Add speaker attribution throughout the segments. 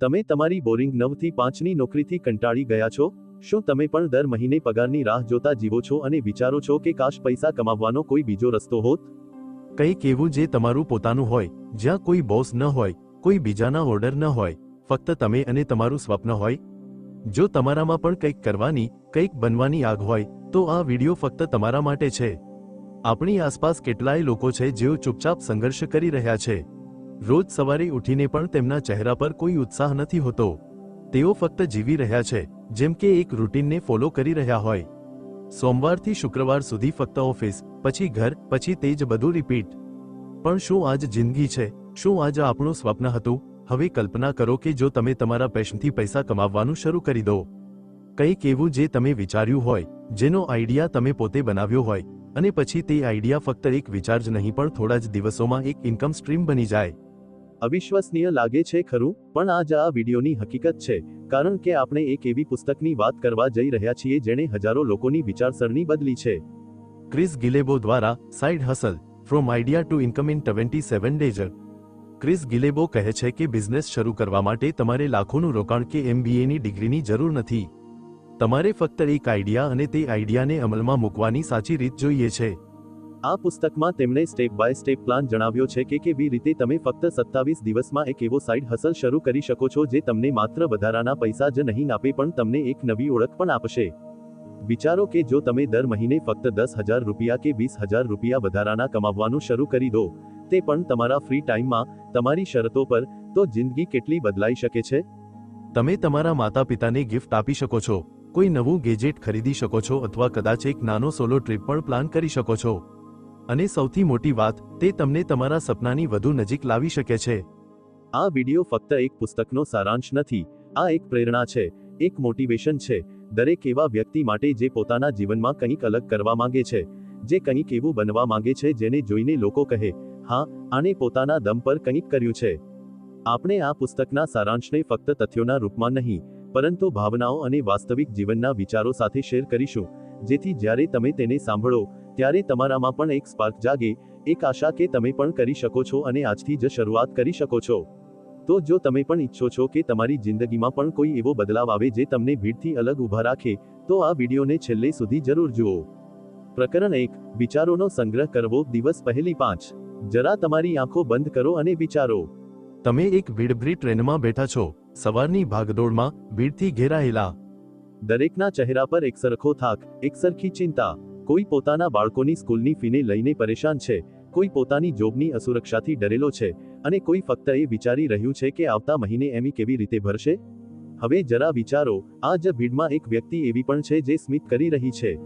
Speaker 1: તમે તમારી બોરિંગ નવથી પાંચની નોકરીથી કંટાળી ગયા છો? શું તમે પણ દર મહિને પગારની રાહ જોતા જીવો છો અને વિચારો છો કે કાશ પૈસા કમાવવાનો કોઈ બીજો રસ્તો હોત?
Speaker 2: કંઈક એવું જે તમારું પોતાનું હોય, જ્યાં કોઈ બોસ ન હોય, કોઈ બીજાના ઓર્ડર ન હોય, ફક્ત તમે અને તમારું સ્વપ્ન હોય? જો તમારામાં પણ કંઈક કરવાની, કંઈક બનવાની આગ હોય, તો આ વીડિયો ફક્ત તમારા માટે છે. આપણી આસપાસ કેટલાય લોકો છે જેઓ ચૂપચાપ સંઘર્ષ કરી રહ્યા છે. રોજ સવારે ઉઠીને પણ તેમના ચહેરા પર કોઈ ઉત્સાહ નથી હોતો. તેઓ ફક્ત જીવી રહ્યા છે, જેમ કે એક રૂટીનને ફોલો કરી રહ્યા હોય. સોમવારથી શુક્રવાર સુધી ફક્ત ઓફિસ, પછી ઘર, પછી તે જ બધું રિપીટ. પણ શું આજ જિંદગી છે? શું આજ આપણું સ્વપ્ન હતું? હવે કલ્પના કરો કે જો તમે તમારા પેશનથી પૈસા કમાવવાનું શરૂ કરી દો. કંઈક એવું જે તમે વિચાર્યું હોય, જેનો આઈડિયા તમે પોતે બનાવ્યો હોય, અને પછી તે આઈડિયા ફક્ત એક વિચાર જ નહીં પણ થોડા જ દિવસોમાં એક ઇન્કમ સ્ટ્રીમ બની જાય.
Speaker 1: અવિશ્વસનીય લાગે છે ખરું? પણ આ જ આ વિડીયોની હકીકત છે, કારણ કે આપણે એક એવી પુસ્તકની વાત કરવા જઈ રહ્યા છીએ જેણે હજારો લોકોની વિચારસરણી બદલી છે.
Speaker 2: ક્રિસ ગિલેબો દ્વારા side hustle, from idea to income in twenty seven days Chris Guillebeau કહે છે કે બિઝનેસ શરૂ કરવા માટે તમારે લાખોનું રોકાણ કે એમબીએની ડિગ્રીની જરૂર નથી. તમારે ફક્ત એક આઈડિયા અને તે આઈડિયાને અમલમાં મૂકવાની સાચી રીત જોઈએ છે.
Speaker 1: આ પુસ્તકમાં તેમણે સ્ટેપ બાય સ્ટેપ પ્લાન જણાવ્યો છે કે કેવી રીતે તમે ફક્ત સત્તાવીસ દિવસમાં એક એવો સાઇડ હસલ શરૂ કરી શકો છો જે તમને માત્ર વધારાના પૈસા જ નહીં આપે પણ તમને એક નવી ઓળખ પણ આપશે. વિચારો કે જો તમે દર મહિને ફક્ત દસ હજાર રૂપિયા કે વીસ હજાર રૂપિયા વધારાના કમાવવાનું શરૂ કરી દો, તે પણ તમારા ફ્રી ટાઈમમાં, તમારી શરતો પર, તો જિંદગી કેટલી બદલાઈ શકે છે?
Speaker 2: તમે તમારા માતા પિતાને ગિફ્ટ આપી શકો છો, કોઈ નવું ગેજેટ ખરીદી શકો છો અથવા કદાચ એક નાનો સોલો ટ્રીપ પણ પ્લાન કરી શકો છો. અને સૌથી મોટી વાત, તે તમને તમારા સપનાની વધુ નજીક લાવી શકે છે.
Speaker 1: આ વિડિયો ફક્ત એક પુસ્તકનો સારાંશ નથી, આ એક પ્રેરણા છે, એક મોટિવેશન છે, દરેક એવા વ્યક્તિ માટે જે પોતાના જીવનમાં કંઈક અલગ કરવા માંગે છે, જે કંઈક એવું બનવા માંગે છે જેને જોઈને લોકો કહે, હા, આને પોતાના દમ પર કંઈક કર્યું છે. આપણે આ પુસ્તકના સારાંશને ફક્ત તથ્યોના રૂપમાં નહીં, પરંતુ ભાવનાઓ અને વાસ્તવિક જીવનના વિચારો સાથે શેર કરીશું, જેથી જ્યારે તમે તેને સાંભળો ત્યારે તમારામાં પણ એક સ્પાર્ક જાગે, એક આશા કે તમે પણ કરી શકો છો અને આજથી જ શરૂઆત કરી શકો છો. તો જો તમે પણ ઈચ્છો છો કે તમારી જિંદગીમાં પણ કોઈ એવો બદલાવ આવે જે તમને ભીડથી અલગ ઊભા રાખે, તો આ વિડીયોને છેલ્લે સુધી જરૂર જુઓ. પ્રકરણ એક, વિચારોનો સંગ્રહ કરવો, દિવસ પહેલી પાંચ. જરા તમારી આંખો બંધ કરો અને વિચારો.
Speaker 2: તમે એક ભીડભરી ટ્રેનમાં બેઠા છો, સવારની ભાગદોડમાં, ભીડથી ઘેરાયેલા.
Speaker 1: દરેકના ચહેરા પર એકસરખો થાક એકસરખી ચિંતા. કોઈ પોતાના બાળકોની સ્કૂલની ફીને લઈને પરેશાન છે, કોઈ પોતાની જોબની અસુરક્ષાથી ડરેલો છે અને કોઈ ફક્ત એ વિચારી રહ્યું છે કે આવતા મહિને એમી કેવી રીતે ભરશે? હવે જરા વિચારો આ જ ભીડમાં એક વ્યક્તિ એવી પણ છે જે સ્મિત કરી રહી છે.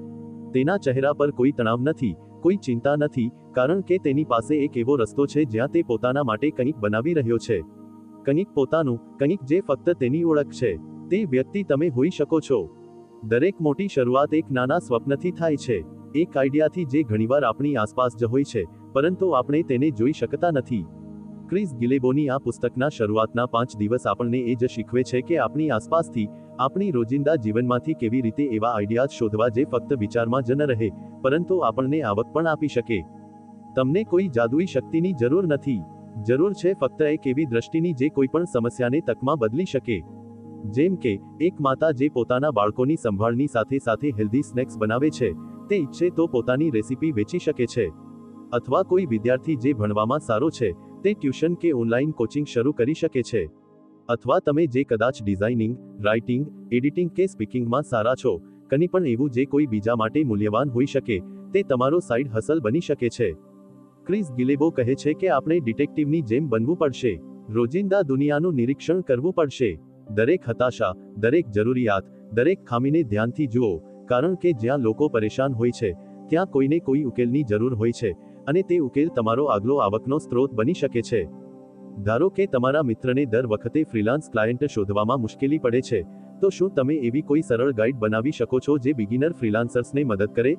Speaker 1: તેના ચહેરા પર કોઈ તણાવ નથી, કોઈ ચિંતા નથી, કારણ કે તેની પાસે એક એવો રસ્તો છે જ્યાં તે પોતાના માટે કંઈક બનાવી રહ્યો છે. કંઈક પોતાનું, કંઈક જે ફક્ત તેની ઓળખ છે. તે વ્યક્તિ તમે હોઈ શકો છો. દરેક મોટી શરૂઆત એક નાના સ્વપ્નથી થાય છે. એક આઈડિયાથી જે ઘણીવાર આપણી આસપાસ જ હોય છે, પરંતુ આપણે તેને જોઈ શકતા નથી. ક્રિસ ગિલેબોની આ પુસ્તકના શરૂઆતના પાંચ દિવસ આપણને એ જ શીખવે છે કે આપણી આસપાસથી, આપણી રોજિંદા જીવનમાંથી કેવી રીતે એવા આઈડિયાઝ શોધવા જે ફક્ત વિચારમાં જ ન રહે, પરંતુ આપણને આવક પણ આપી શકે. તમને કોઈ જાદુઈ શક્તિની જરૂર નથી. જરૂર છે ફક્ત એક એવી દ્રષ્ટિની જે કોઈ પણ સમસ્યાને તકમાં બદલી શકે. જેમ કે, એક માતા જે પોતાના બાળકોની સંભાળની સાથે સાથે હેલ્ધી સ્નેક્સ બનાવે છે, તે ઈચ્છે તો પોતાની રેસીપી વેચી શકે છે. અથવા કોઈ વિદ્યાર્થી જે ભણવામાં સારો છે, તે ટ્યુશન કે ઓનલાઈન કોચિંગ શરૂ કરી શકે છે. અથવા તમે જે કદાચ ડિઝાઇનિંગ રાઇટિંગ એડિટિંગ કે સ્પીકિંગમાં સારા છો, કની પણ એવું જે કોઈ બીજા માટે મૂલ્યવાન હોઈ શકે, તે તમારો સાઇડ હસલ બની શકે છે. ક્રિસ ગિલેબો કહે છે કે આપણે ડિટેક્ટિવની જેમ બનવું પડશે. રોજિંદા દુનિયાનું નિરીક્ષણ કરવું પડશે. દરેક હતાશા, દરેક જરૂરિયાત, દરેક ખામીને ધ્યાનથી જુઓ, કારણ કે જ્યાં લોકો પરેશાન હોય છે, ત્યાં કોઈને કોઈ ઉકેલની જરૂર હોય છે, અને તે ઉકેલ તમારો આગલો આવકનો સ્ત્રોત બની શકે છે. ધારો કે તમારા મિત્રને દર વખતે ફ્રીલાન્સ ક્લાયન્ટ શોધવામાં મુશ્કેલી પડે છે, તો શું તમે એવી કોઈ સરળ ગાઈડ બનાવી શકો છો જે બિગિનર ફ્રીલાન્સર્સને મદદ કરે?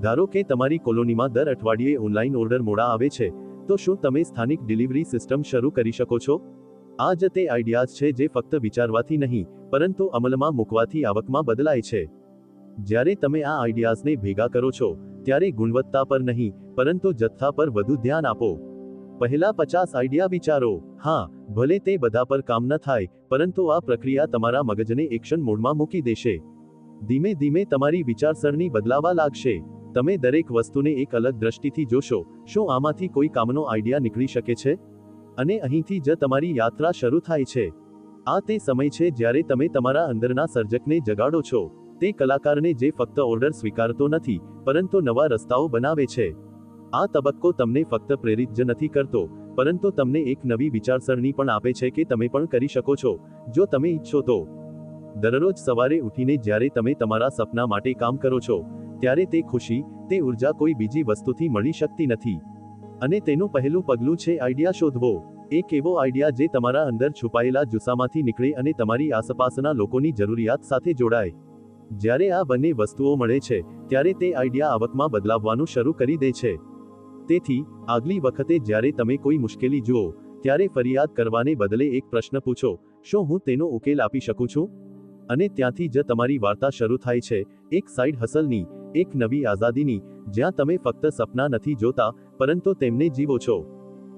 Speaker 1: ધારો કે તમારી કોલોનીમાં દર અઠવાડિયે ઓનલાઈન ઓર્ડર મોડા આવે છે, તો શું તમે સ્થાનિક ડિલિવરી સિસ્ટમ શરૂ કરી શકો છો? આ જ તે આઈડિયાઝ છે જે ફક્ત વિચારવાથી નહીં, પરંતુ અમલમાં મૂકવાથી આવકમાં બદલાય છે. જ્યારે તમે આ આઈડિયાઝને ભેગા કરો છો, ત્યારે ગુણવત્તા પર નહીં, પરંતુ જથ્થા પર વધુ ધ્યાન આપો. પહેલા પચાસ આઈડિયા વિચારો. હા, ભલે તે બધા પર કામ ન થાય, પરંતુ આ પ્રક્રિયા તમારા મગજને એક્શન મોડમાં મૂકી દેશે. ધીમે ધીમે તમારી વિચારસરણી બદલાવા લાગશે. તમે દરેક વસ્તુને એક અલગ દ્રષ્ટિથી જોશો. શું આમાંથી કોઈ કામનો આઈડિયા નીકળી શકે છે? અને અહીંથી જ તમારી યાત્રા શરૂ થાય છે. આ તે સમય છે જ્યારે તમે તમારા અંદરના સર્જકને જગાડો છો. તે કલાકારને જે ફક્ત ઓર્ડર સ્વીકારતો નથી, પરંતુ નવા રસ્તાઓ બનાવે છે. આ તબક્કો તમને ફક્ત પ્રેરિત જ નથી કરતો, પરંતુ તમને એક નવી વિચારસરણી પણ આપે છે કે તમે પણ કરી શકો છો. જો તમે ઈચ્છો તો. દરરોજ સવારે ઉઠીને જ્યારે તમે તમારા સપના માટે કામ કરો છો, ત્યારે તે ખુશી, તે ઊર્જા કોઈ બીજી વસ્તુથી મળી શકતી નથી. અને તેનું પહેલું પગલું છે આઈડિયા શોધવો. એક એવો આઈડિયા જે તમારા અંદર છુપાયેલા જુસ્સામાંથી નીકળે અને તમારી આસપાસના લોકોની જરૂરિયાત સાથે જોડાય. જ્યારે આ બંને વસ્તુઓ મળે છે, ત્યારે તે આઈડિયા આવકમાં બદલાવવાનું શરૂ કરી દે છે. તેથી, આગલી વખતે જ્યારે તમે કોઈ મુશ્કેલી જુઓ, ત્યારે ફરિયાદ કરવાને બદલે એક પ્રશ્ન પૂછો, શું હું તેનો ઉકેલ આપી શકું છું? અને ત્યાંથી જ તમારી વાર્તા શરૂ થાય છે, એક સાઇડ હસલની એક નવી આઝાદીની, જ્યાં તમે ફક્ત સપના નથી જોતા, પરંતુ તેમને જીવો છો.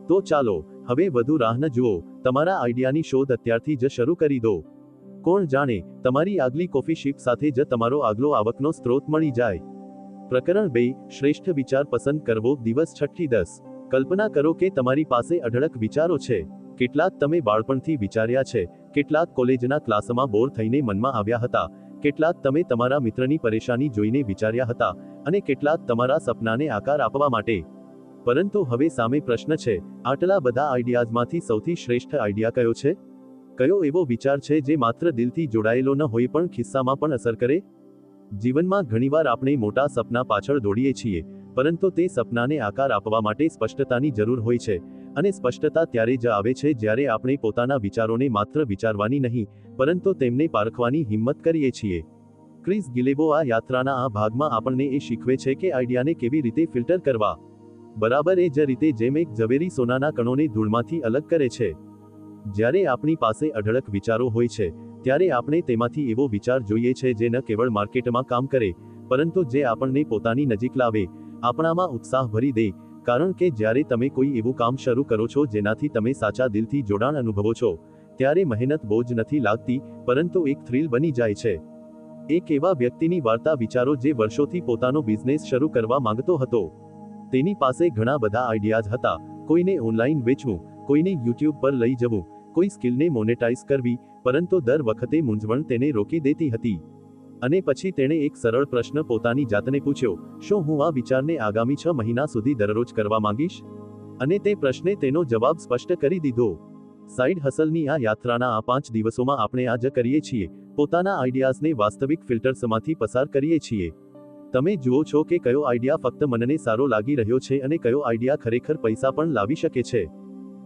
Speaker 1: તો ચાલો, હવે વધુ રાહ ન જુઓ, તમારા આઈડિયાની શોધ અત્યારથી જ શરૂ કરી દો. કોણ જાણે, તમારી આગલી કોફી શીપ સાથે જ તમારો આગલો આવકનો સ્ત્રોત મળી જાય. પ્રકરણ બે, શ્રેષ્ઠ વિચાર પસંદ કરવો, દિવસ છઠ્ઠી દસ. કલ્પના કરો કે તમારી પાસે અઢળક વિચારો છે. કેટલાક તમે બાળપણથી વિચાર્યા છે, કેટલાક કોલેજના ક્લાસમાં બોર થઈને મનમાં આવ્યા હતા, કેટલાક તમે તમારા મિત્રની પરેશાની જોઈને વિચાર્યા હતા, અને કેટલાક તમારા સપનાને આકાર આપવા માટે. પરંતુ હવે સામે પ્રશ્ન છે, આટલા બધા આઈડિયાઝમાંથી સૌથી શ્રેષ્ઠ આઈડિયા કયો છે? કયો એવો વિચાર છે જે માત્ર દિલથી જોડાયેલો ન હોય પણ ખિસ્સામાં પણ અસર કરે? જીવનમાં ઘણીવાર આપણે મોટા સપના પાછળ દોડીએ છીએ, પરંતુ તે સપનાને આકાર આપવા માટે સ્પષ્ટતાની જરૂર હોય છે અને સ્પષ્ટતા ત્યારે જ આવે છે જ્યારે આપણે પોતાના વિચારોને માત્ર વિચારવાની નહીં, પરંતુ તેમને પારખવાની હિંમત કરીએ છીએ. ક્રિસ ગિલેબો આ યાત્રાના આ ભાગમાં આપણને એ શીખવે છે કે આઈડિયાને કેવી રીતે ફિલ્ટર કરવા. બરાબર એ જ રીતે જેમ એક ઝવેરી સોનાના કણોને ધૂળમાંથી અલગ કરે છે. જ્યારે આપણી પાસે અઢળક વિચારો હોય છે, ત્યારે આપણે તેમાંથી એવો વિચાર જોઈએ છે જે ન કેવળ માર્કેટમાં કામ કરે, પરંતુ જે આપણને પોતાની નજીક લાવે, આપણામાં ઉત્સાહ ભરી દે કારણ કે જ્યારે તમે કોઈ એવું કામ શરૂ કરો છો જેનાથી તમે સાચા દિલથી જોડાણ અનુભવો છો, ત્યારે મહેનત બોજ નથી લાગતી, પરંતુ એક થ્રિલ બની જાય છે. એક એવા વ્યક્તિની વાર્તા વિચારો જે વર્ષોથી પોતાનો બિઝનેસ શરૂ કરવા માંગતો હતો. તેની પાસે ઘણા બધા આઈડિયાઝ હતા. કોઈને ઓનલાઈન વેચવું, કોઈને યુટ્યુબ પર લઈ જવું, કોઈ સ્કિલને મોનેટાઇઝ કરવી, પરંતુ દર વખતે મૂંઝવણ તેને રોકી દેતી હતી. અને પછી તેણે એક સરળ પ્રશ્ન પોતાની જાતને પૂછ્યો, શું હું આ વિચારને આગામી છ મહિના સુધી દરરોજ કરવા માંગીશ? અને તે પ્રશ્ને તેનો જવાબ સ્પષ્ટ કરી દીધો. સાઇડ હસલની આ યાત્રાના આ પાંચ દિવસોમાં આપણે આ જ કરીએ છીએ, પોતાના આઈડિયાઝને વાસ્તવિક ફિલ્ટર્સમાંથી પસાર કરીએ છીએ. તમે જુઓ છો કે કયો આઈડિયા ફક્ત મનને સારો લાગી રહ્યો છે અને કયો આઈડિયા ખરેખર પૈસા પણ લાવી શકે છે.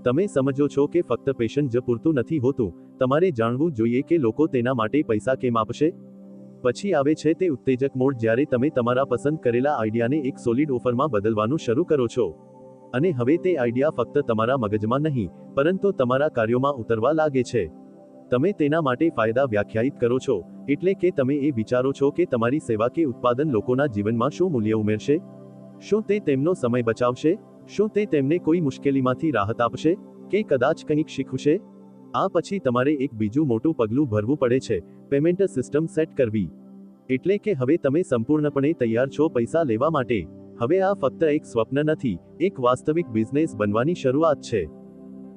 Speaker 1: તમે સમજો છો કે ફક્ત પેશન જ પૂરતું નથી હોતું, તમારે જાણવું જોઈએ કે લોકો તેના માટે પૈસા કેમ આપશે? પછી આવે છે તે ઉત્તેજક મોડ જ્યારે તમે તમારા પસંદ કરેલા આઈડિયાને એક સોલિડ ઓફરમાં બદલવાનું શરૂ કરો છો. અને હવે તે આઈડિયા ફક્ત તમારા મગજમાં નહીં, પરંતુ તમારા કાર્યોમાં ઉતરવા લાગે છે. તમે તેના માટે ફાયદા વ્યાખ્યાયિત કરો છો, એટલે કે તમે એ વિચારો છો કે તમારી સેવા કે ઉત્પાદન લોકોના જીવનમાં શું મૂલ્ય ઉમેરશે? શું તે તેમનો સમય બચાવશે? શું તે તેમને કોઈ મુશ્કેલીમાંથી રાહત આપશે? કે કદાચ કંઈક શીખવશે? આ પછી તમારે એક બીજું મોટું પગલું ભરવું પડે છે પેમેન્ટ સિસ્ટમ સેટ કરવી. એટલે કે હવે તમે સંપૂર્ણપણે તૈયાર છો પૈસા લેવા માટે. હવે આ ફક્ત એક સ્વપ્ન નથી, એક વાસ્તવિક બિઝનેસ બનવાની શરૂઆત છે.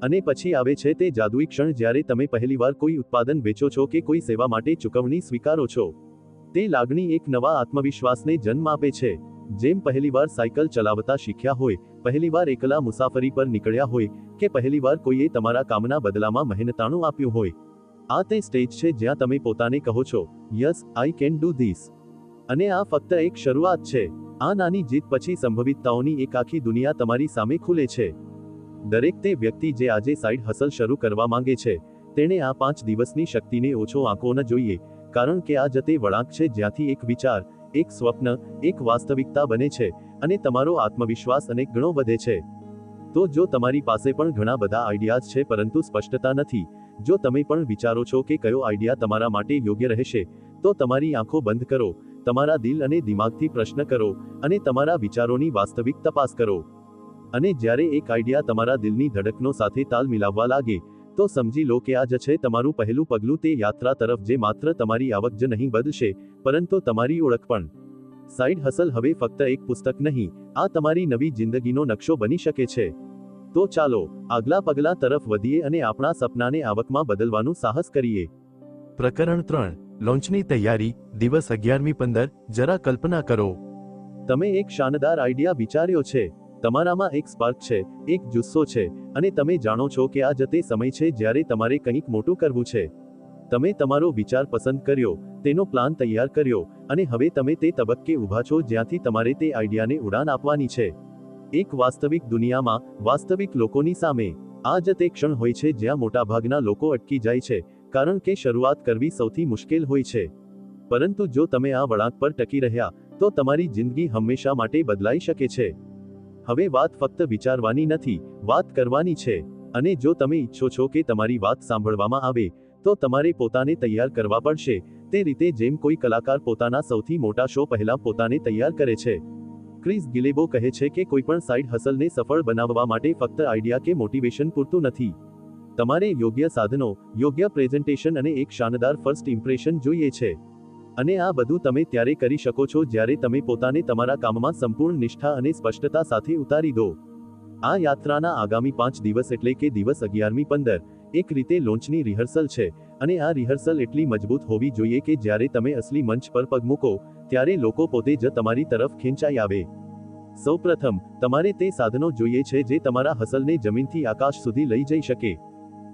Speaker 1: અને પછી આવે છે તે જાદુઈ ક્ષણ જ્યારે તમે પહેલીવાર કોઈ ઉત્પાદન વેચો છો કે કોઈ સેવા માટે ચૂકવણી સ્વીકારો છો. તે લાગણી એક નવા આત્મવિશ્વાસને જન્મ આપે છે. જેમ પહેલીવાર સાયકલ ચલાવતા શીખ્યા હોય, પહેલીવાર એકલા મુસાફરી પર નીકળ્યા હોય, કે પહેલીવાર કોઈએ તમારા કામના બદલામાં મહેનતાણું આપ્યું હોય. આ તે સ્ટેજ છે જ્યાં તમે પોતાને કહો છો, yes, I can do this. અને આ ફક્ત એક શરૂઆત છે. આ નાની જીત પછી સંભવિતતાઓની એક આખી દુનિયા તમારી સામે ખુલે છે. દરેક તે વ્યક્તિ જે આજે સાઇડ હસલ શરૂ કરવા માંગે છે, તેણે આ પાંચ દિવસની શક્તિને ઓછો આંકો ન જોઈએ, કારણ કે આ જતે વળાંક છે જ્યાંથી એક વિચાર, એક સ્વપ્ન, એક વાસ્તવિકતા બને છે અને તમારો આત્મવિશ્વાસ અનેક ગણો વધે છે. તો જો તમારી પાસે પણ ઘણા બધા આઈડિયાઝ છે પરંતુ સ્પષ્ટતા નથી જો તમે પણ વિચારો છો કે કયો આઈડિયા તમારા માટે યોગ્ય રહેશે, તો તમારી આંખો બંધ કરો, તમારા દિલ અને દિમાગથી પ્રશ્ન કરો અને તમારા વિચારોની વાસ્તવિક તપાસ કરો. અને જ્યારે એક આઈડિયા તમારા દિલની ધડકનો સાથે તાલ મિલાવવા લાગે, તો સમજી લો કે આ જ છે તમારું પહેલું પગલું તે યાત્રા તરફ જે માત્ર તમારી આવક જ નહીં બદલશે પરંતુ તમારી ઓળખ પણ. સાઇડ હસલ હવે ફક્ત એક પુસ્તક નહીં, આ તમારી નવી જિંદગીનો નકશો બની શકે છે. તો ચાલો આગલા પગલા તરફ વધીએ અને આપણા સપનાને આવકમાં બદલવાનું સાહસ કરીએ.
Speaker 2: પ્રકરણ ત્રણ, લોન્ચની તૈયારી, દિવસ અગિયારમી પંદર, જરા કલ્પના કરો.
Speaker 1: તમે એક શાનદાર આઈડિયા વિચાર્યો છે. તમારામાં એક સ્પાર્ક છે, એક જુસ્સો છે, અને તમે જાણો છો કે આ જતે સમય છે જ્યારે તમારે કંઈક મોટું કરવું છે. તમે તમારો વિચાર પસંદ કર્યો, તેનો પ્લાન તૈયાર કર્યો, અને હવે તમે તે તબક્કે ઊભા છો જ્યાંથી તમારે તે આઈડિયાને ઉડાન આપવાની છે. એક વાસ્તવિક દુનિયામાં, વાસ્તવિક લોકોની સામે. આ જ તે ક્ષણ હોય છે જ્યાં મોટાભાગના લોકો અટકી જાય છે, કારણ કે શરૂઆત કરવી સૌથી મુશ્કેલ હોય છે. પરંતુ જો તમે આ વળાંક પર ટકી રહ્યા, તો તમારી જિંદગી હંમેશા માટે બદલાઈ શકે છે. હવે વાત ફક્ત વિચારવાની નથી, વાત કરવાની છે. અને જો તમે ઈચ્છો છો કે તમારી વાત સાંભળવામાં આવે, તો તમારે પોતાને તૈયાર કરવા પડશે. તે રીતે જેમ કોઈ કલાકાર પોતાના સૌથી મોટા શો પહેલા પોતાને તૈયાર કરે છે. ક્રિસ ગિલેબો કહે છે કે કોઈપણ સાઇડ હસલને સફળ બનાવવા માટે ફક્ત આઈડિયા કે મોટિવેશન પૂરતું નથી. તમારે યોગ્ય સાધનો, યોગ્ય પ્રેઝન્ટેશન અને એક શાનદાર ફર્સ્ટ ઇમ્પ્રેશન જોઈએ છે. અને આ બધું તમે ત્યારે કરી શકો છો જ્યારે તમે પોતાને તમારા કામમાં સંપૂર્ણ નિષ્ઠા અને સ્પષ્ટતા સાથે ઉતારી દો. આ યાત્રાના આગામી પાંચ દિવસ એટલે કે દિવસ અગિયારમી પંદર, એક રીતે લોન્ચની રિહર્સલ છે. અને આ રિહર્સલ એટલી મજબૂત હોવી જોઈએ કે જ્યારે તમે અસલી મંચ પર પગ મૂકો ત્યારે લોકો પોતે જ તમારી તરફ ખેંચાઈ આવે. સૌપ્રથમ, તમારે તે સાધનો જોઈએ છે જે તમારા હસલને જમીનથી આકાશ સુધી લઈ જઈ શકે.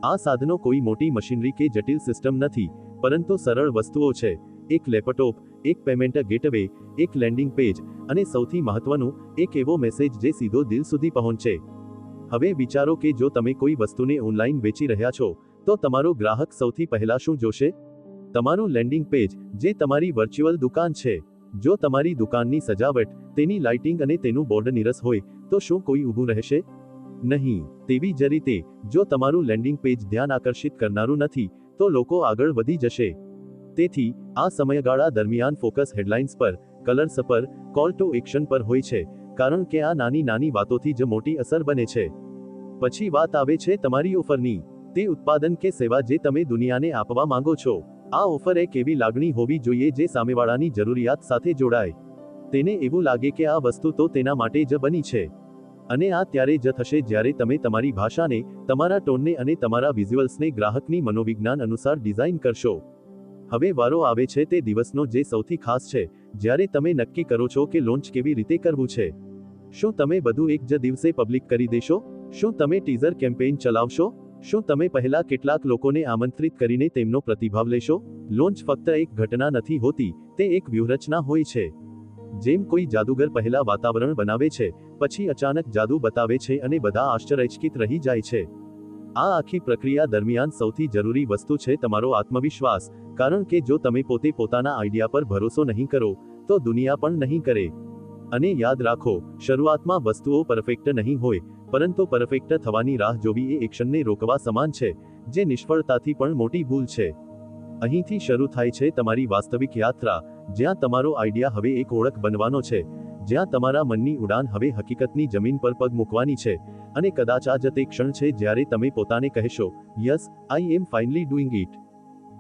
Speaker 1: આ સાધનો કોઈ મોટી મશીનરી કે જટિલ સિસ્ટમ નથી, પરંતુ સરળ વસ્તુઓ છે. એક લેપટોપ, એક પેમેન્ટ ગેટવે, એક લેન્ડિંગ પેજ અને સૌથી મહત્વનું, એક એવો મેસેજ જે સીધો દિલ સુધી પહોંચે. હવે વિચારો કે જો તમે કોઈ વસ્તુને ઓનલાઈન વેચી રહ્યા છો, તો તમારો ગ્રાહક સૌથી પહેલા શું જોશે? તમારું લેન્ડિંગ પેજ, જે તમારી વર્ચ્યુઅલ દુકાન છે. જો તમારી દુકાનની સજાવટ, તેની લાઇટિંગ અને તેનું બોર્ડ નીરસ હોય, તો શું કોઈ ઊભું રહેશે? નહીં. તેવી જ રીતે, જો તમારું લેન્ડિંગ પેજ ધ્યાન આકર્ષિત કરનારું નથી, તો લોકો આગળ વધી જશે. તેથી, આ સમયગાળા દરમિયાન ફોકસ હેડલાઇન્સ પર, કલર્સ પર, કોલ ટુ એક્શન પર હોય છે, કારણ કે આ નાની નાની વાતોથી જ મોટી અસર બને છે. પછી વાત આવે છે તમારી ઓફરની, તે ઉત્પાદન કે સેવા જે તમે દુનિયાને આપવા માંગો છો. આ ઓફર એક એવી લાગણી હોવી જોઈએ જે સામેવાળાની જરૂરિયાત સાથે જોડાય? તેને એવું લાગે કે આ વસ્તુ તો તેના માટે જ બની છે. અને આ ત્યારે જ થશે જ્યારે તમે તમારી ભાષાને, તમારા ટોનને અને તમારા વિઝ્યુઅલ્સને ગ્રાહકની મનોવિજ્ઞાન અનુસાર ડિઝાઇન કરશો. હવે વારો આવે છે તે દિવસનો જે સૌથી ખાસ છે, જ્યારે તમે નક્કી કરો છો કે લોન્ચ કેવી રીતે કરવું છે. શું તમે બધું એક જ દિવસે પબ્લિક કરી દેશો? શું તમે ટીઝર કેમ્પેઇન ચલાવશો? શું તમે પહેલા કેટલાક લોકોને આમંત્રિત કરીને તેમનો પ્રતિભાવ લેશો? લોન્ચ ફક્ત એક ઘટના નથી હોતી, તે એક વ્યૂહરચના હોય છે. જેમ કોઈ જાદુગર પહેલા વાતાવરણ બનાવે છે, પછી અચાનક જાદુ બતાવે છે અને બધા આશ્ચર્યચકિત રહી જાય છે. આ આખી પ્રક્રિયા દરમિયાન સૌથી જરૂરી વસ્તુ છે તમારો આત્મવિશ્વાસ, કારણ કે જો તમે પોતે પોતાના આઈડિયા પર ભરોસો નહીં કરો, તો દુનિયા પણ નહીં કરે. અને યાદ રાખો, શરૂઆતમાં વસ્તુઓ પરફેક્ટ નહીં હોય પરંતુ પરફેક્ટ થવાની રાહ જોવી એ એક્શનને રોકવા સમાન છે, જે નિષ્ફળતાથી પણ મોટી ભૂલ છે. અહીંથી શરૂ થાય છે તમારી વાસ્તવિક યાત્રા, જ્યાં તમારો આઈડિયા હવે એક ઓળખ બનવાનો છે, જ્યાં તમારા મનની ઉડાન હવે હકીકતની જમીન પર પગ મૂકવાની છે, અને કદાચ આ જ તે ક્ષણ છે જ્યારે તમે પોતાને કહેશો, yes, I am finally doing it.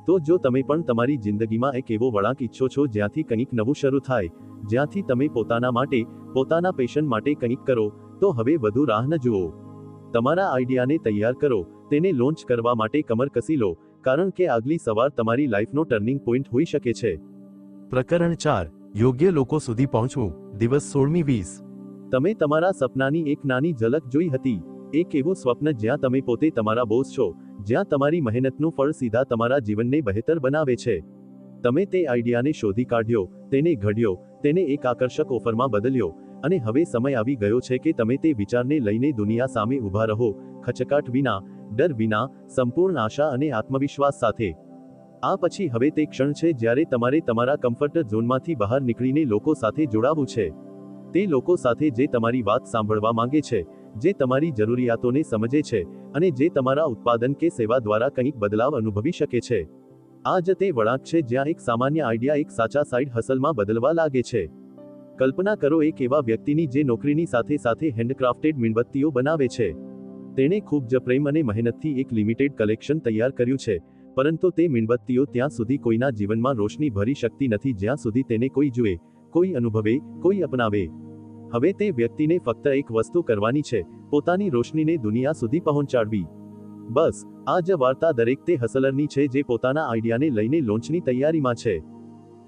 Speaker 1: તો જો તમે પણ તમારી જિંદગીમાં એક એવો વળાંક ઈચ્છો છો જ્યાંથી કંઈક નવું શરૂ થાય, જ્યાંથી તમે પોતાના માટે, પોતાના પેશન માટે કંઈક કરો તો હવે વધુ રાહ ન જુઓ. તમારા આઈડિયાને તૈયાર કરો તેને લોન્ચ કરવા માટે કમર કસી લો કારણ કે આગલી સવાર તમારી લાઈફનો ટર્નિંગ પોઈન્ટ હોઈ શકે છે.
Speaker 2: પ્રકરણ ચાર યોગ્ય લોકો સુધી પહોંચવું દિવસ સોળમી વીસ.
Speaker 1: તમે તમારા સપનાની એક નાની ઝલક જોઈ હતી એક એવું સ્વપ્ન જ્યાં તમે પોતે તમારા બોસ છો જ્યાં તમારી મહેનતનું ફળ સીધા તમારા જીવનને બહેતર બનાવે છે. તમે તે આઈડિયાને શોધી કાઢ્યો તેને ઘડ્યો તેને એક આકર્ષક ઓફરમાં બદલ્યો અને હવે સમય આવી ગયો છે કે તમે તે વિચારને લઈને દુનિયા સામે ઊભા રહો, ખચકાટ વિના, ડર વિના, સંપૂર્ણ આશા અને આત્મવિશ્વાસ સાથે. આ પછી હવે તે ક્ષણ છે જ્યારે તમારે તમારા કમ્ફર્ટ ઝોનમાંથી બહાર નીકળીને લોકો સાથે જોડાવું છે. તે લોકો સાથે જે તમારી વાત સાંભળવા માંગે છે, જે તમારી જરૂરિયાતોને સમજે છે અને જે તમારા ઉત્પાદન કે સેવા દ્વારા કંઈક બદલાવ અનુભવી શકે છે. આ જ તે વળાંક છે જ્યાં એક સામાન્ય આઈડિયા એક સાચા સાઇડ હસલમાં બદલવા લાગે છે. કલ્પના કરો એક એવા વ્યક્તિની જે નોકરીની સાથે સાથે હેન્ડક્રાફ્ટેડ મીણબત્તીઓ બનાવે છે. તેણે ખૂબ જ પ્રેમ અને મહેનતથી એક લિમિટેડ કલેક્શન તૈયાર કર્યું છે, પરંતુ તે મીણબત્તીઓ ત્યાં સુધી કોઈના જીવનમાં રોશની ભરી શકતી નથી જ્યાં સુધી તેને કોઈ જુએ, કોઈ અનુભવે, કોઈ અપનાવે. હવે તે વ્યક્તિને ફક્ત એક વસ્તુ કરવાની છે, પોતાની રોશનીને દુનિયા સુધી પહોંચાડવી. બસ, આ જ વાર્તા દરેક તે હસલરની છે જે પોતાના આઈડિયાને લઈને લોન્ચની તૈયારીમાં છે.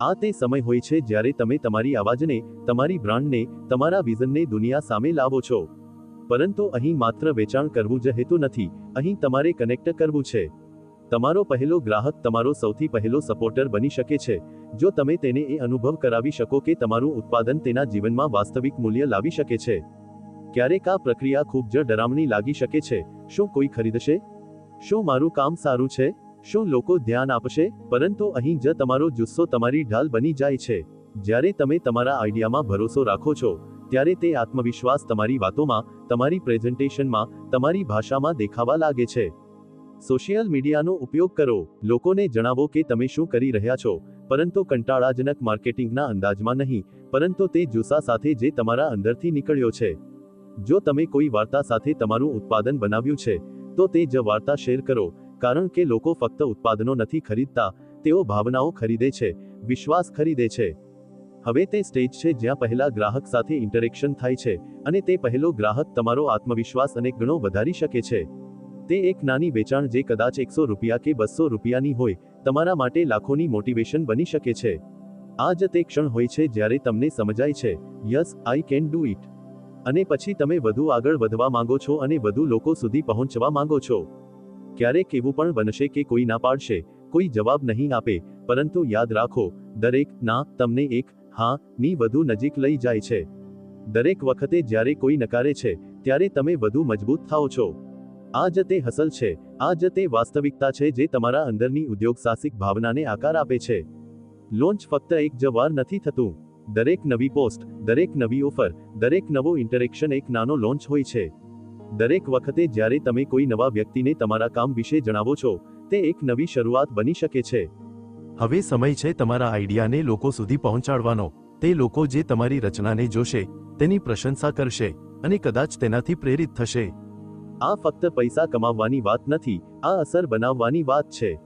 Speaker 1: આ તે સમય હોય છે જ્યારે તમે તમારી અવાજને, તમારી બ્રાન્ડને, તમારા વિઝનને દુનિયા સામે લાવો છો. પરંતુ અહીં માત્ર વેચાણ કરવું જ હેતુ નથી, અહીં તમારે કનેક્ટ કરવું છે. તમારો પહેલો ગ્રાહક તમારો સૌથી પહેલો સપોર્ટર બની શકે છે. જો તમે તેને એ અનુભવ કરાવી શકો કે તમારું ઉત્પાદન તેના જીવનમાં વાસ્તવિક મૂલ્ય લાવી શકે છે. ક્યારેક આ પ્રક્રિયા ખૂબ જ ડરામણી લાગી શકે છે. શું કોઈ ખરીદશે? શું મારું કામ સારું છે? શું લોકો ધ્યાન આપશે? પરંતુ અહીં જ તમારો જુસ્સો તમારી ઢાલ બની જાય છે. જ્યારે તમે તમારા આઈડિયામાં ભરોસો રાખો છો, ત્યારે તે આત્મવિશ્વાસ તમારી વાતોમાં, તમારી પ્રેઝન્ટેશનમાં, તમારી ભાષામાં દેખાવા લાગે છે. સોશિયલ મીડિયાનો ઉપયોગ કરો. લોકોને જણાવો કે તમે શું કરી રહ્યા છો. પરંતુ કંટાળાજનક માર્કેટિંગના અંદાજમાં નહીં, પરંતુ તે જુસ્સા સાથે જે તમારા અંદરથી નીકળ્યો છે. જો તમે કોઈ વાર્તા સાથે તમારું ઉત્પાદન બનાવ્યું છે, તો તે જ વાર્તા શેર કરો. કારણ કે લોકો ફક્ત ઉત્પાદનો નથી ખરીદતા, તેઓ ભાવનાઓ ખરીદે છે, વિશ્વાસ ખરીદે છે. હવે તે સ્ટેજ છે જ્યાં પહેલા ગ્રાહક સાથે ઇન્ટરેક્શન થાય છે અને તે પહેલો ગ્રાહક તમારો આત્મવિશ્વાસ અનેક ગણો વધારી શકે છે. તે એક નાની વેચાણ જે કદાચ એકસો રૂપિયા કે બસો રૂપિયાની હોય, તમારા માટે લાખોની મોટિવેશન બની શકે છે. આ જ તે ક્ષણ હોય છે જ્યારે તમને સમજાય છે, yes, I can do it. અને પછી તમે વધુ આગળ વધવા માંગો છો અને વધુ લોકો સુધી પહોંચવા માંગો છો. ક્યારેક એવું પણ બનશે કે કોઈ ના પાડશે, કોઈ જવાબ નહીં આપે, પરંતુ યાદ રાખો, દરેક ના તમને એક, હા, ની વધુ નજીક લઈ જાય છે. દરેક વખતે જ્યારે કોઈ નકારે છે, ત્યારે તમે વધુ મજબૂત થાઓ છો. આ જ તે હસલ છે, આ જ તે વાસ્તવિકતા છે જે તમારા અંદરની ઉદ્યોગ સાહસિક ભાવનાને આકાર આપે છે. લોન્ચ ફક્ત એક જ વાર નથી થતું. દરેક નવી પોસ્ટ, દરેક નવી ઓફર, દરેક નવો ઇન્ટરેક્શન એક નાનો લોન્ચ હોય છે. દરેક વખતે જ્યારે તમે કોઈ નવા વ્યક્તિને તમારા કામ વિશે જણાવો છો તે એક નવી શરૂઆત બની શકે છે.
Speaker 2: હવે સમય છે તમારા આઈડિયાને લોકો સુધી પહોંચાડવાનો. તે લોકો જે તમારી રચનાને જોશે તેની પ્રશંસા કરશે અને કદાચ તેનાથી પ્રેરિત થશે.
Speaker 1: આ ફક્ત પૈસા કમાવવાની વાત નથી આ અસર બનાવવાની વાત છે.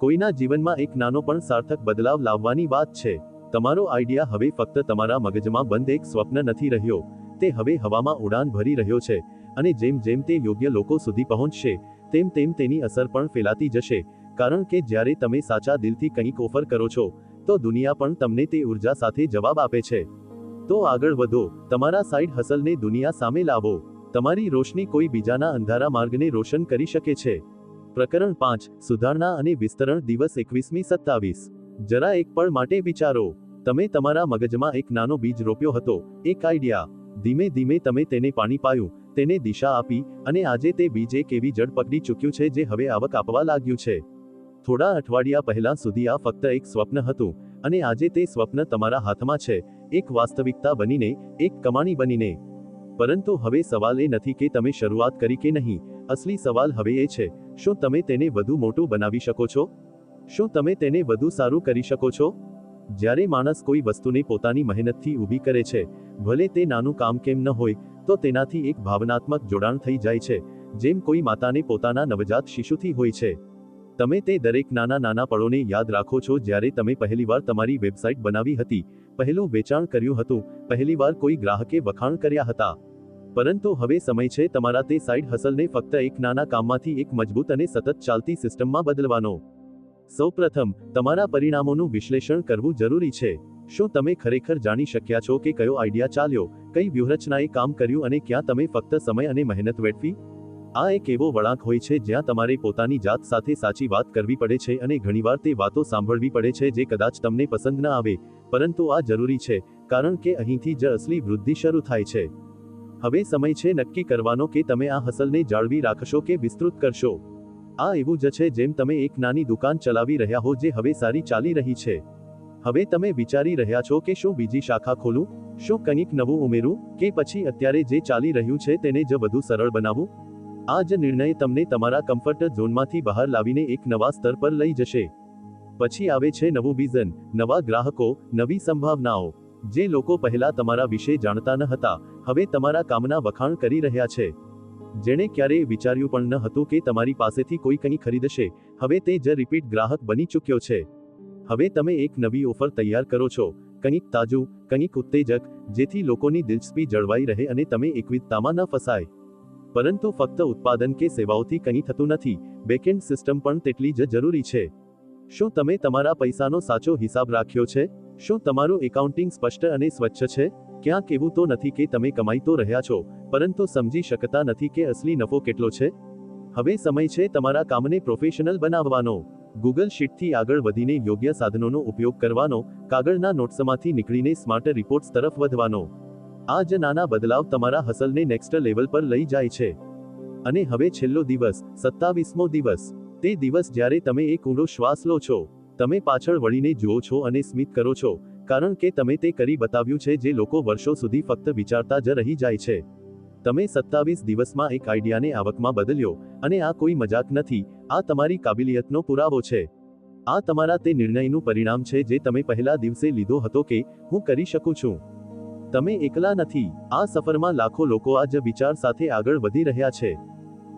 Speaker 1: કોઈના જીવનમાં એક નાનો પણ સાર્થક બદલાવ લાવવાની વાત છે. તમારો આઈડિયા હવે ફક્ત તમારા મગજમાં બંધ એક સ્વપ્ન નથી રહ્યો તે હવે હવામાં ઉડાન ભરી રહ્યો છે. અને જેમ જેમ તે યોગ્ય લોકો સુધી પહોંચશે, તેમ તેમ તેની અસર પણ ફેલાતી જશે. કારણ કે જ્યારે તમે સાચા દિલથી કંઈક ઓફર કરો છો, તો દુનિયા પણ તમને તે ઊર્જા સાથે જવાબ આપે છે. તો આગળ વધો, તમારા સાઇડ હસલને દુનિયા સામે લાવો. તમારી રોશની કોઈ બીજાના અંધારા માર્ગને રોશન કરી શકે છે. પ્રકરણ પાંચ, સુધારણા અને વિસ્તરણ દિવસ એકવીસમી સત્તાવીસ. જરા એક પળ માટે વિચારો. તમે તમારા મગજમાં એક નાનો બીજ રોપ્યો હતો, એક આઈડિયા ધીમે ધીમે તમે તેને પાણી પાયું. તેને દિશા આપી અને આજે તે બીજ એક જડ પકડી ચૂક્યું છે જે હવે આવક આપવા લાગ્યું છે. થોડા અઠવાડિયા પહેલા સુધી આ ફક્ત એક સ્વપ્ન હતું અને આજે તે સ્વપ્ન તમારા હાથમાં છે, એક વાસ્તવિકતા બનીને, એક કમાણી બનીને. પરંતુ હવે સવાલ એ નથી કે તમે શરૂઆત કરી કે નહીં, અસલી સવાલ હવે એ છે, શું તમે તેને વધુ મોટું બનાવી શકો છો? શું તમે તેને વધુ સારું કરી શકો છો? જ્યારે માણસ કોઈ વસ્તુને પોતાની મહેનતથી ઊભી કરે છે, ભલે તે નાનું કામ કેમ ન હોય તો તેનાથી એક ભાવનાત્મક જોડાણ થઈ જાય છે, જેમ કોઈ માતાને પોતાના નવજાત શિશુથી હોય છે. તમે તે દરેક નાના નાના પળોને યાદ રાખો છો જ્યારે તમે પહેલીવાર તમારી વેબસાઇટ બનાવી હતી, પહેલું વેચાણ કર્યું હતું, પહેલીવાર કોઈ ગ્રાહકે વખાણ કર્યા હતા. પરંતુ હવે સમય છે તમારા તે સાઇડ હસલને ફક્ત એક નાના કામમાંથી એક મજબૂત અને સતત ચાલતી સિસ્ટમમાં બદલવાનો. સૌપ્રથમ, તમારા પરિણામોનું વિશ્લેષણ કરવું જરૂરી છે. શું તમે ખરેખર જાણી શક્યા છો કે કયો આઈડિયા ચાલ્યો, કઈ વ્યૂહરચનાએ કામ કર્યું અને ક્યાં તમે ફક્ત સમય અને મહેનત વેઠવી? આ એક એવો વળાંક હોય છે જ્યાં તમારે પોતાની જાત સાથે સાચી વાત કરવી પડે છે અને ઘણીવાર તે વાતો સાંભળવી પડે છે જે કદાચ તમને પસંદ ન આવે, પરંતુ આ જરૂરી છે, કારણ કે અહીંથી જ અસલી વૃદ્ધિ શરૂ થાય છે. હવે સમય છે નક્કી કરવાનો કે તમે આ હસલને જાળવી રાખશો કે વિસ્તૃત કરશો. આ એવું જ છે જેમ તમે એક નાની દુકાન ચલાવી રહ્યા હો જે હવે સારી ચાલી રહી છે. હવે તમે વિચારી રહ્યા છો કે શું બીજી શાખા ખોલું? શું કંઈક નવું ઉમેરું? કે પછી અત્યારે જે ચાલી રહ્યું છે તેને જ વધુ સરળ બનાવવું આ જ નિર્ણય તમને તમારા કમ્ફર્ટ ઝોનમાંથી બહાર લાવીને એક નવા સ્તર પર લઈ જશે. પછી આવે છે નવું વિઝન, નવા ગ્રાહકો, નવી સંભાવનાઓ. જે લોકો પહેલા તમારા વિશે જાણતા ન હતા, હવે તમારા કામના વખાણ કરી રહ્યા છે. જેણે ક્યારેય વિચાર્યું પણ ન હતું કે તમારી પાસેથી કોઈ કંઈ ખરીદશે. હવે તે જ રિપીટ ગ્રાહક બની ચૂક્યો છે. હવે તમે એક નવી ઓફર તૈયાર કરો છો. કંઈક તાજું, કંઈક ઉત્તેજક, જેથી લોકોની દિલચસ્પી જળવાઈ રહે અને તમે એકવિધતામાં ન ફસાય. પરંતુ ફક્ત ઉત્પાદન કે સેવાઓથી કંઈ થતું નથી. બેકએન્ડ સિસ્ટમ પણ તેટલી જ જરૂરી છે. શું તમે તમારા પૈસાનો સાચો હિસાબ રાખ્યો છે? શું તમારું એકાઉન્ટિંગ સ્પષ્ટ અને સ્વચ્છ છે? ક્યાંક એવું તો નથી કે તમે કમાઈ તો રહ્યા છો, પરંતુ સમજી શકતા નથી કે અસલી નફો કેટલો છે. હવે સમય છે તમારા કામને પ્રોફેશનલ બનાવવાનો. ગૂગલ શીટથી આગળ વધીને યોગ્ય સાધનોનો ઉપયોગ કરવાનો, કાગળના નોટ્સમાંથી નીકળીને સ્માર્ટ રિપોર્ટ્સ તરફ વધવાનો. આ જ નાના બદલાવ તમારા હસલને નેક્સ્ટ લેવલ પર લઈ જાય છે. અને હવે છેલ્લો દિવસ, સત્તાવીસમો દિવસ. તે દિવસ જ્યારે તમે એક ઊંડો શ્વાસ લો છો, તમે પાછળ વળીને જુઓ છો અને સ્મિત કરો છો, કારણ કે તમે તે કરી બતાવ્યું છે જે લોકો વર્ષો સુધી ફક્ત વિચારતા જ રહી જાય છે. તમે સત્તાવીસ દિવસમાં એક આઈડિયાને આવકમાં બદલ્યો, અને આ કોઈ મજાક નથી આ તમારી કાબિલિયતનો પુરાવો છે. આ તમારા તે નિર્ણયનું પરિણામ છે જે તમે પહેલા દિવસે લીધો હતો કે હું કરી શકું છું. તમે એકલા નથી. આ સફરમાં લાખો લોકો આ જ વિચાર સાથે આગળ વધી રહ્યા છે.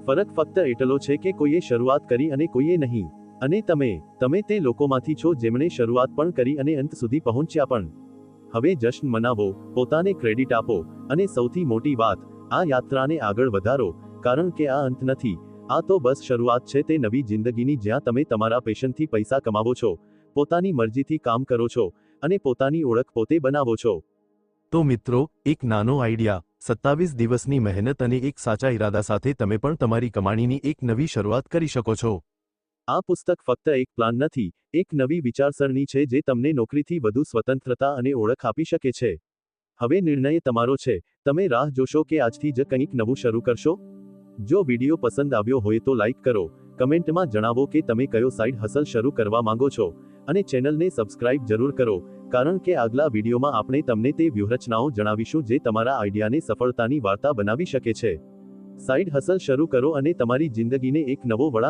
Speaker 1: ફરક ફક્ત એટલો છે કે કોઈએ શરૂઆત કરી અને કોઈએ નહીં. અને તમે તમે તે લોકોમાંથી છો જેમણે શરૂઆત પણ કરી અને અંત સુધી પહોંચ્યા પણ. હવે જશ્ન મનાવો, પોતાને ક્રેડિટ આપો અને સૌથી મોટી વાત, આ યાત્રાને આગળ વધારો, કારણ કે આ અંત નથી. આ તો બસ શરૂઆત છે તે નવી જિંદગીની જ્યાં તમે તમારા પેશનથી પૈસા કમાવો છો પોતાની મરજીથી કામ કરો છો અને પોતાની ઓળખ પોતે બનાવો છો.
Speaker 2: તો મિત્રો એક નાનો આઈડિયા સત્તાવીસ દિવસની મહેનત અને એક સાચા ઈરાદા સાથે તમે પણ તમારી કમાણીની એક નવી શરૂઆત કરી શકો છો.
Speaker 1: આ પુસ્તક ફક્ત એક પ્લાન નથી એક નવી વિચારસરણી છે જે તમને નોકરીથી વધુ સ્વતંત્રતા અને ઓળખ આપી શકે છે. હવે નિર્ણય તમારો છે તમે રાહ જોશો કે આજથી જ કંઈક નવું શરૂ કરશો? જો વીડિયો પસંદ આવ્યો હોય તો લાઇક કરો, કમેન્ટમાં જણાવો કે તમે કયો સાઇડ હસલ શરૂ કરવા માંગો છો, અને ચેનલને સબસ્ક્રાઇબ જરૂર કરો, કારણ કે આગલા વિડીયોમાં આપણે તમને તે વ્યૂહરચનાઓ જણાવીશું જે તમારા આઈડિયાને સફળતાની વાર્તા બનાવી શકે છે. સાઇડ હસલ શરૂ કરો અને તમારી જિંદગીને એક નવો વળાંક